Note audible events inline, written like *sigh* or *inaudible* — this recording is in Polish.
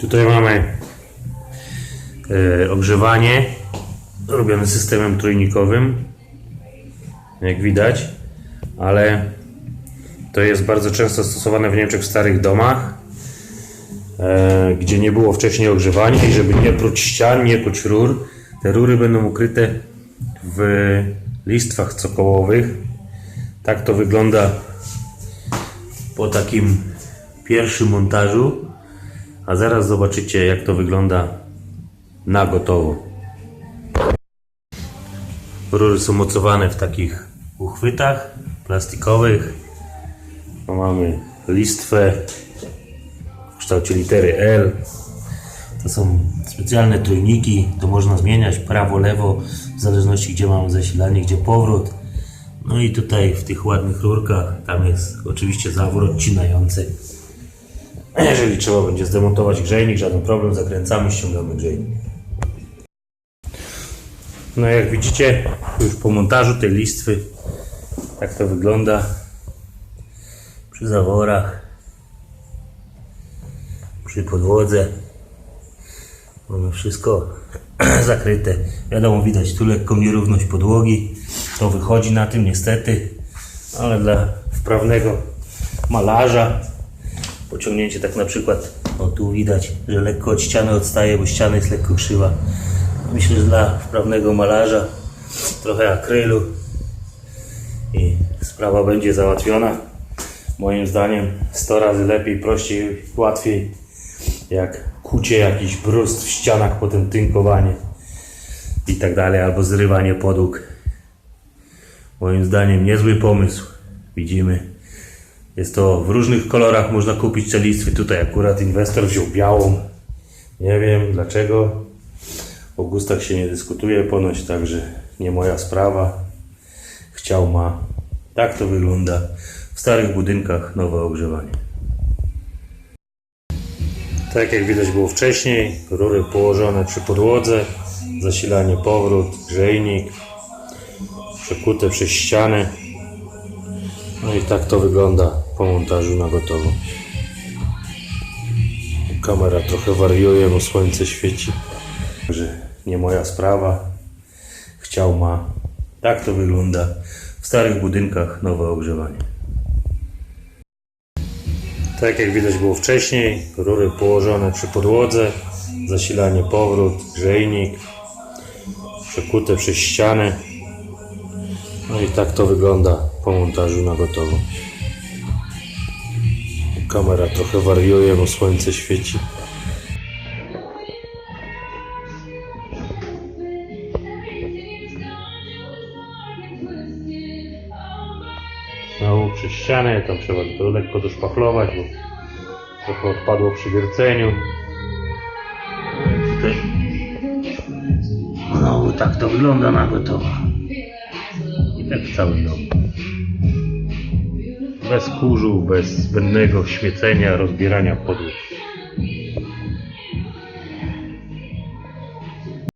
Tutaj mamy e, ogrzewanie robione systemem trójnikowym, jak widać, ale to jest bardzo często stosowane w Niemczech w starych domach, e, gdzie nie było wcześniej ogrzewania i żeby nie pruć ścian, nie pruć rur, te rury będą ukryte w listwach cokołowych. Tak to wygląda po takim pierwszym montażu, a zaraz zobaczycie jak to wygląda na gotowo. Rury są mocowane w takich uchwytach plastikowych. Tu mamy listwę w kształcie litery L. To są specjalne trójniki, to można zmieniać prawo, lewo, w zależności gdzie mamy zasilanie, gdzie powrót. No i tutaj w tych ładnych rurkach, tam jest oczywiście zawór odcinający. Jeżeli trzeba będzie zdemontować grzejnik, żaden problem, zakręcamy, ściągamy grzejnik. No jak widzicie, już po montażu tej listwy, tak to wygląda przy zaworach, przy podłodze. Mamy wszystko *clears throat* zakryte. Wiadomo, widać tu lekką nierówność podłogi. To wychodzi na tym niestety, ale dla wprawnego malarza pociągnięcie tak na przykład, o tu widać, że lekko od ściany odstaje, bo ściana jest lekko krzywa. Myślę, że dla wprawnego malarza trochę akrylu i sprawa będzie załatwiona. Moim zdaniem 100 razy lepiej, prościej, łatwiej jak kucie jakiś brust w ścianach, potem tynkowanie i tak dalej, albo zrywanie podłóg. Moim zdaniem niezły pomysł. Widzimy. Jest to w różnych kolorach, można kupić te listwy. Tutaj akurat inwestor wziął białą. Nie wiem dlaczego. O gustach się nie dyskutuje ponoć, także nie moja sprawa. Chciał ma. Tak to wygląda. W starych budynkach nowe ogrzewanie. Tak jak widać było wcześniej, rury położone przy podłodze, zasilanie powrót, grzejnik, przekute przez ścianę. No i tak to wygląda po montażu na gotowo. Kamera trochę wariuje, bo słońce świeci. Także nie moja sprawa. Chciał ma. Tak to wygląda w starych budynkach nowe ogrzewanie. Tak jak widać było wcześniej, rury położone przy podłodze, zasilanie powrót, grzejnik, przekute przez ścianę. No i tak to wygląda po montażu na gotowo. Kamera trochę wariuje, bo słońce świeci. Znowu przez ścianę, tam trzeba to lekko doszpachlować, bo trochę odpadło przy wierceniu. No znowu tak to wygląda na gotowo. I tak w całym domu. Bez kurzu, bez zbędnego świecenia, rozbierania podłóg.